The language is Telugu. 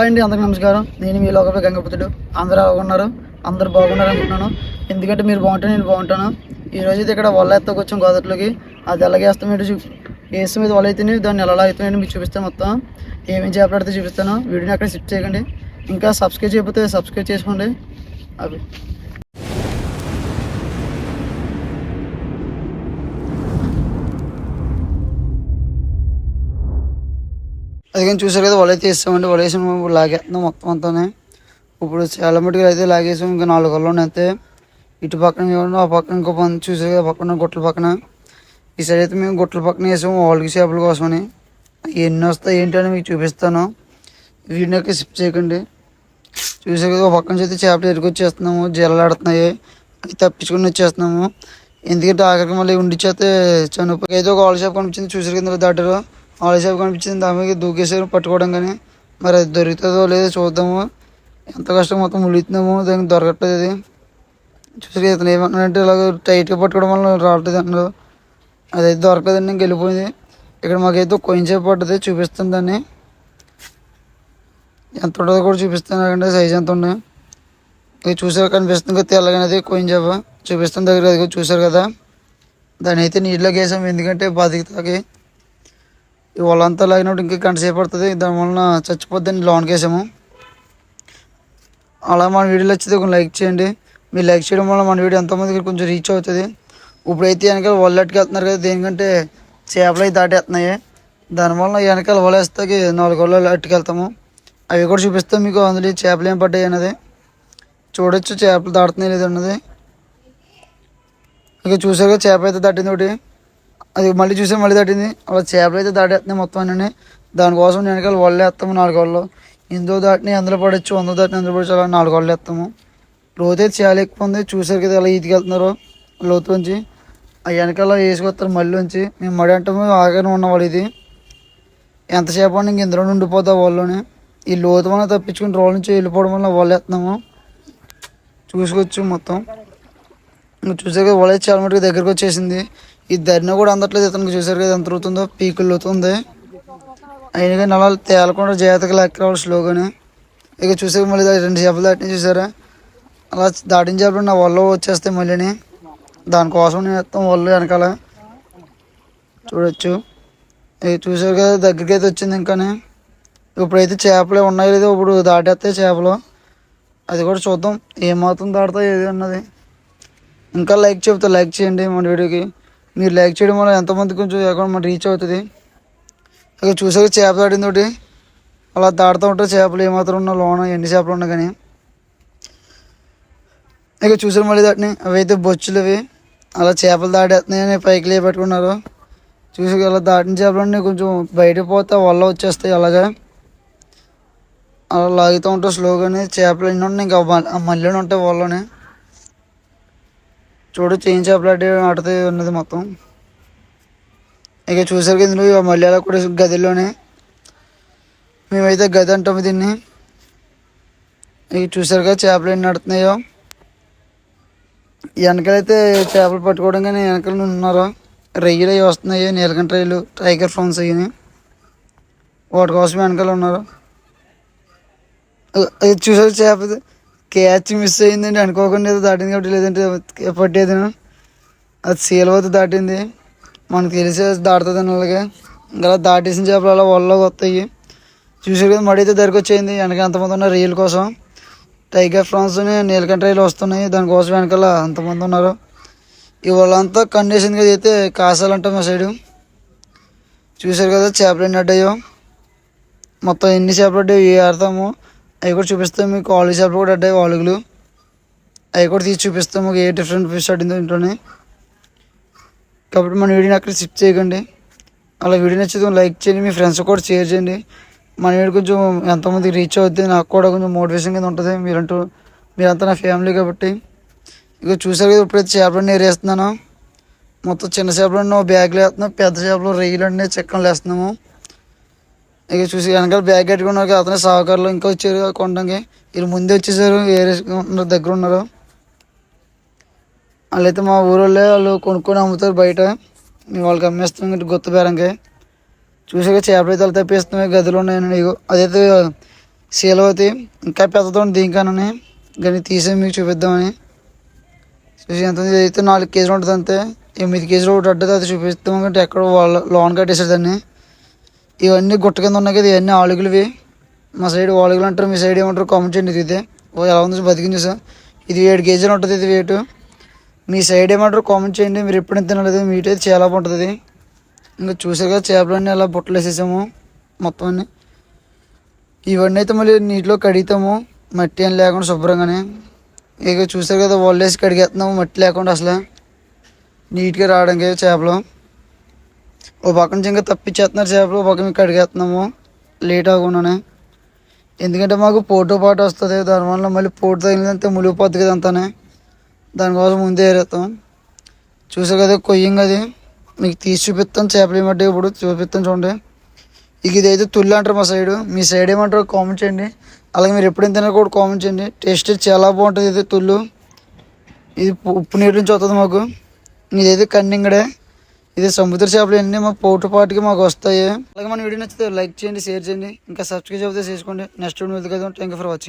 హాయ్ అండి అందరికి నమస్కారం. నేను మీ లోకపై గంగపుతుడు అందరూ బాగున్నారు అందరూ బాగున్నారు అనుకుంటున్నాను. ఎందుకంటే మీరు బాగుంటే నేను బాగుంటాను. ఈ రోజు అయితే ఇక్కడ వల్ల ఎత్తకు వచ్చాం గోదట్లోకి అది ఎలాగే ఏంటో చూ వేస్తాం మీద వల్ల అయితేనే దాన్ని ఎలా అవుతున్నాయని మీకు చూపిస్తాను మొత్తం. ఏమేమి చేపలాడితే చూపిస్తాను. వీడియోని అక్కడ సిఫ్ట్ చేయకండి. ఇంకా సబ్స్క్రైబ్ చేయకపోతే సబ్స్క్రైబ్ చేసుకోండి. అవి. అది కానీ చూసారు కదా వల అయితే వేస్తామండి వల లాగేస్తున్నాం మొత్తం అంతానే. ఇప్పుడు చాలా మటుకు అయితే లాగేసాం ఇంకా నాలుగు వల్ల అయితే ఇటు పక్కన చూడండి ఆ పక్కన ఇంకో పని చూసారు కదా పక్కన గుట్టల పక్కన. ఈ సైడ్ అయితే మేము గుట్టల పక్కన వేసాము వాళ్ళకి చేపల కోసమని. ఎన్ని వస్తాయి ఏంటని మీకు చూపిస్తాను. వీడియోకి షిఫ్ట్ చేయకండి. చూసారు కదా ఒక పక్కన నుంచి అయితే చేపలు ఎరుకొచ్చేస్తున్నాము జల్లలాడుతున్నాయి అవి తప్పించుకుని వచ్చేస్తున్నాము. ఎందుకంటే ఆఖరికి మళ్ళీ ఉండిచేస్తే చనిపోయి అయితే ఒక వాళ్ళ చేప కనిపించింది చూసారు కింద దాటారు. ఆల్ షాప్ కనిపించింది. దాని మీద దూకేసారు పట్టుకోవడం కానీ మరి అది దొరుకుతుందో లేదో చూద్దాము. ఎంత కష్టం మొత్తం ములుగుతున్నాము దానికి దొరకట్లేదు అది. చూసి ఇతను ఏమన్నాడంటే ఇలాగ టైట్గా పట్టుకోవడం వల్ల రావట్లేదు అన్నారు అదైతే దొరకదండి నేను వెళ్ళిపోయింది. ఇక్కడ మాకైతే కొంచెం పడ్డది చూపిస్తుంది దాన్ని. ఎంత ఉంటుందో కూడా చూపిస్తాను అక్కడ సైజ్ ఎంత ఉన్నాయి. ఇది చూసారు కనిపిస్తుంది కదా తెల్లగానేది కోయిన్ చేప చూపిస్తుంది దగ్గర అది చూసారు కదా. దాన్ని అయితే నీటిలోకి వేసాము ఎందుకంటే బతికి తాకి వాళ్ళంతా లాగినప్పుడు ఇంకా గంట సేపు పడుతుంది. దాని వలన చచ్చిపోద్దని లోన్కి వేసాము అలా మన వీడియో వచ్చేది కొంచెం లైక్ చేయండి. మీరు లైక్ చేయడం వల్ల మన వీడియో ఎంతోమందికి కొంచెం రీచ్ అవుతుంది. ఇప్పుడైతే వెనకాల వల్లెట్కి వెళ్తున్నారు కదా దేనికంటే చేపలు అయితే దాటేస్తున్నాయి. దానివల్ల వెనకాల వలేస్తాకి నాలుగు వల్ల అట్టుకెళ్తాము అవి కూడా చూపిస్తాం మీకు అందులో చేపలు ఏం పడ్డాయి అన్నది. చూడొచ్చు చేపలు దాటుతున్నాయి లేదన్నది ఇక చూసారుగా చేప అయితే దాటింది ఒకటి. అది మళ్ళీ చూసే మళ్ళీ దాటింది. అలా చేపలు అయితే దాటేస్తున్నాయి మొత్తం అన్నీ. దానికోసం నేను వెనకాల వల్ల వేస్తాము నాలుగు వాళ్ళు ఇందులో దాటిని అందులో పడవచ్చు వంద దాటిని అందులో పడచ్చు అలా నాలుగు వాళ్ళు వేస్తాము. లోతు అయితే చాలా ఎక్కువ ఉంది. చూసారు కదా అలా ఈతికి వెళ్తున్నారు లోతు నుంచి. ఆ వెనకాల వేసుకొస్తారు మళ్ళీ నుంచి. మేము మడి అంటాము ఆగానే ఉన్నవాళ్ళు ఇది. ఎంతసేపు అని ఇంక ఇందులో ఉండిపోతా వాళ్ళని ఈ లోతు వల్ల తప్పించుకుని రోడ్ల నుంచి వెళ్ళిపోవడం వల్ల వాళ్ళు వేస్తున్నాము. చూసుకోవచ్చు మొత్తం. చూసాక చూసారు కదా వల చాలా మటుకు దగ్గరకు వచ్చేసింది. ఈ ధర్న కూడా అందట్లేదు ఇతనికి. చూసారు కదా ఎంత అవుతుందో పీకులు అవుతుంది అయినా కానీ అలా తేలకుండా జాగ్రత్తగా లెక్క రావాలి స్లోగానే. ఇక చూసాక మళ్ళీ రెండు చేపలు దాటిని చూసారా? అలా దాటిన చేపలు నా వల్ల వచ్చేస్తాయి మళ్ళీని. దానికోసం నేను వేస్తాం వాళ్ళు వెనకాల. చూడొచ్చు. ఇక చూసారు కదా దగ్గరికి అయితే వచ్చింది ఇంకానే. ఇప్పుడైతే చేపలే ఉన్నాయి లేదో ఇప్పుడు దాటేస్తాయి చేపలు. అది కూడా చూద్దాం. ఏమవుతుంది దాడతాయి ఏది అన్నది. ఇంకా లైక్ చెబుతా లైక్ చేయండి మన వీడియోకి. మీరు లైక్ చేయడం వల్ల ఎంతమంది కొంచెం అకౌంట్ మన రీచ్ అవుతుంది. ఇక చూసాక చేప దాడింది ఒకటి అలా దాడుతూ ఉంటారు చేపలు ఏమాత్రం ఉన్నా లోన ఎన్ని చేపలు ఉన్నా కానీ. ఇక చూసారు మళ్ళీ దాటిని? అవి అయితే బొచ్చులు అవి. అలా చేపలు దాడేస్తున్నాయని పైకి లే పెట్టుకున్నారు. చూసి అలా దాటిన చేపలు అన్నీ కొంచెం బయటకు పోతే వల్ల వచ్చేస్తాయి అలాగా. అలా లాగుతూ ఉంటాయి స్లోగానే చేపలు ఎన్ని ఉన్నాయి ఇంకా మళ్ళీ ఉంటాయి వల్లనే. చూడు ఏం చేపలు ఆడి ఆటది ఉన్నది మొత్తం. ఇక చూసారు కదా ఇందులో మళ్ళీ కూడా గదిలోనే. మేమైతే గది అంటాము దీన్ని. ఇక చూసారు కదా చేపలు ఎన్ని ఆడుతున్నాయో. వెనకాలైతే చేపలు పట్టుకోవడం కానీ వెనకాల ఉన్నారు. రొయ్యలు అవి వస్తున్నాయి నీలకంఠ రొయ్యలు టైగర్ ఫ్రాన్స్ అవి వాటి కోసం వెనకాల ఉన్నారు. చూసారు చేప క్యాచ్ మిస్ అయిందండి. అనుకోకుండా ఏదో దాటింది కాబట్టి లేదంటే పట్టేది అది సీలవత దాటింది. మనకు తెలిసే దాటుతుంది అలాగే ఇంకా అలా దాటేసిన చేపలు అలా వల్లలోకి వస్తాయి. చూసారు కదా మడి అయితే దగ్గరికి వచ్చేయింది వెనక ఎంతమంది ఉన్నారు రీల్ కోసం. టైగర్ ఫ్రాన్స్ నీలకంఠ రైలు వస్తున్నాయి. దానికోసం వెనకాల అంతమంది ఉన్నారు. ఈ కండిషన్ కండిషన్గా అయితే కాసాలంటాం మా సైడు. చూసారు కదా చేపలు ఎన్ని అడ్డాయో. మొత్తం ఎన్ని చేపలు అడ్డాయో ఏ ఆడతాము. అవి కూడా చూపిస్తాం. మీకు ఆలు చేపలు కూడా అడ్డాయి ఆలుగులు అవి కూడా తీసి చూపిస్తాం. మీకు ఏ డిఫరెంట్ ఫిష్ అడిందో ఇంట్లోనే. కాబట్టి మన వీడియోని అక్కడ షిఫ్ట్ చేయకండి. అలా వీడియో నచ్చితే లైక్ చేయండి. మీ ఫ్రెండ్స్ కూడా షేర్ చేయండి. మన వీడియో కొంచెం ఎంతమందికి రీచ్ అవుతుంది నాకు కూడా కొంచెం మోటివేషన్ కింద ఉంటుంది. మీరంటూ మీరంతా నా ఫ్యామిలీ కాబట్టి. ఇక చూసారు కదా ఇప్పుడైతే చేపలన్నీ ఏరేస్తున్నాను మొత్తం చిన్న చేపలన్నీ బ్యాగ్లు వేస్తున్నాం. పెద్ద చేపలు రొయ్యలు అన్నీ చిక్కలు వేస్తున్నాము. ఇక చూసి వెనకాల బ్యాగ్ కట్టుకున్నారు అతనే సహకారులు ఇంకా వచ్చారు కొనడానికి వీళ్ళు ముందే వచ్చేసారు ఏరేసుకుంటున్నారు దగ్గర ఉన్నారు. వాళ్ళైతే మా ఊరోళ్ళే వాళ్ళు కొనుక్కొని అమ్ముతారు బయట. వాళ్ళకి అమ్మేస్తాం ఇటు గుత్త బేరంకి. చూసాక చేపలు అయితే తప్పిస్తున్నాయి గదిలో ఉన్నాయని నీకు అదైతే శీలవతి ఇంకా పెద్దతో దీనికనని కానీ తీసే మీకు చూపిద్దామని. చూసి ఎంత అయితే నాలుగు కేజీలు ఉంటుంది అంతే ఎనిమిది కేజీలు ఒకటి అడ్డది అది చూపిస్తాం అంటే ఎక్కడ వాళ్ళ లోన్ కట్టేసారు దాన్ని. ఇవన్నీ గుట్ట కింద ఉన్నాయి కదా ఇవన్నీ ఆలుగులవి మా సైడ్ ఆలుగులు అంటారు మీ సైడ్ ఏమంటారు కామెంట్ చేయండి ఇది ఓ ఎలా ఉంది బతికింది చూసా ఇది ఏడు కేజీలు ఉంటుంది ఇది వెయిట్ మీ సైడ్ ఏమంటారు కామెంట్ చేయండి. మీరు ఎప్పుడు తినలేదు మీట్ అయితే చాలా బాగుంటుంది ఇంకా చూసారు కదా చేపలన్నీ అలా బుట్టలు వేసేసాము మొత్తం అన్ని. ఇవన్నీ అయితే మళ్ళీ నీటిలో కడుగుతాము మట్టి అని లేకుండా శుభ్రంగానే. ఇక చూసారు కదా వాళ్ళు వేసి కడిగేస్తున్నాము మట్టి లేకుండా అసలు. నీట్గా రావడానికి చేపలు. ఓ పక్క నుంచి ఇంకా తప్పించేస్తున్నారు చేపలు ఓ పక్క మేము కడిగేస్తున్నాము. లేట్ అవ్వకుండానే ఎందుకంటే మాకు పోటు పాటు వస్తుంది దానివల్ల మళ్ళీ పోటు తగిలిందంటే ములిగిపోద్ది కదా అంతానే. దానికోసం ముందే ఏరేస్తాం చూసారు కదా కొయ్యింగ్ అది. మీకు తీసి చూపిస్తాను చేపలు ఏమంటే ఇప్పుడు చూపిస్తాను చూడండి. ఇక ఇదైతే తుల్లి అంటారు మా సైడు. మీ సైడ్ ఏమంటారు కామెంట్ చేయండి. అలాగే మీరు ఎప్పుడైనా తిన్నా కూడా కామెంట్ చేయండి. టేస్ట్ చాలా బాగుంటుంది ఇది తుల్లు ఇది ఉప్పు- ఉప్పు నీటి నుంచి వస్తుంది మాకు. ఇదైతే కన్నింగడే. ఇది సముద్ర చేపలు అన్నీ మా పోటు మాకు వస్తాయి. అలాగే మన వీడియో నచ్చితే లైక్ చేయండి షేర్ చేయండి. ఇంకా సబ్స్క్రైబ్ అయితే చేసుకోండి. నెక్స్ట్ వీడియో కదా థ్యాంక్ యూ ఫర్ వాచింగ్